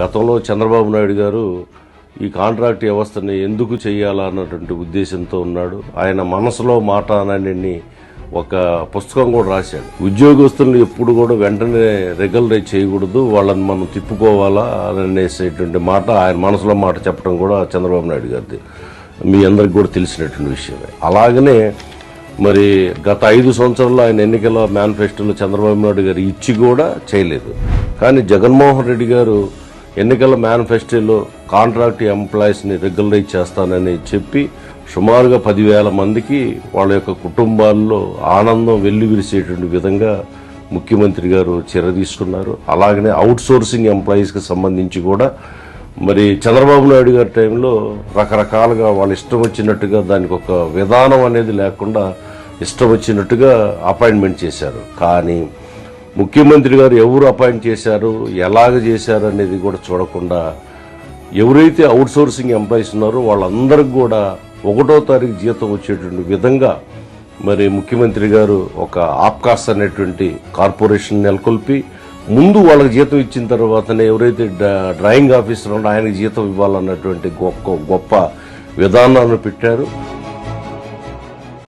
గతంలో చంద్రబాబు నాయుడు గారు ఈ కాంట్రాక్ట్ వ్యవస్థని ఎందుకు చేయాలన్నటువంటి ఉద్దేశంతో ఉన్నాడు. ఆయన మనసులో మాట అనని ఒక పుస్తకం కూడా రాశాడు. ఉద్యోగస్తులను ఎప్పుడు కూడా వెంటనే రెగ్యులరైజ్ చేయకూడదు వాళ్ళని మనం తిప్పుకోవాలా అనేసేటువంటి మాట ఆయన మనసులో మాట చెప్పడం కూడా చంద్రబాబు నాయుడు గారిది. మీ అందరికి కూడా తెలిసినటువంటి విషయమే. అలాగనే మరి గత ఐదు సంవత్సరాల్లో ఆయన ఎన్నికల మేనిఫెస్టోలో చంద్రబాబు నాయుడు గారు ఇచ్చి కూడా చేయలేదు. కానీ జగన్మోహన్ రెడ్డి గారు ఎన్నికల మేనిఫెస్టోలో కాంట్రాక్ట్ ఎంప్లాయీస్ని రెగ్యులరైజ్ చేస్తానని చెప్పి సుమారుగా పదివేల మందికి వాళ్ళ యొక్క కుటుంబాల్లో ఆనందం వెల్లివిరిసేటువంటి విధంగా ముఖ్యమంత్రి గారు చర్య తీసుకున్నారు అలాగనే అవుట్ సోర్సింగ్ ఎంప్లాయీస్కి సంబంధించి కూడా మరి చంద్రబాబు నాయుడు గారి టైంలో రకరకాలుగా వాళ్ళ ఇష్టం వచ్చినట్టుగా దానికి ఒక విధానం అనేది లేకుండా ఇష్టం వచ్చినట్టుగా అపాయింట్మెంట్ చేశారు. కానీ ముఖ్యమంత్రి గారు ఎవరు అపాయింట్ చేశారు ఎలాగ చేశారు అనేది కూడా చూడకుండా ఎవరైతే అవుట్ సోర్సింగ్ ఎంప్లాయీస్ ఉన్నారో వాళ్ళందరికీ కూడా ఒకటో తారీఖు జీతం వచ్చేటువంటి విధంగా మరి ముఖ్యమంత్రి గారు ఒక ఆప్కాస్ అనేటువంటి కార్పొరేషన్ నెలకొల్పి ముందు వాళ్ళకి జీతం ఇచ్చిన తర్వాతనే ఎవరైతే డ్రాయింగ్ ఆఫీసర్ ఉన్నారో ఆయనకి జీతం ఇవ్వాలన్నటువంటి గొప్ప గొప్ప విధానాన్ని పెట్టారు.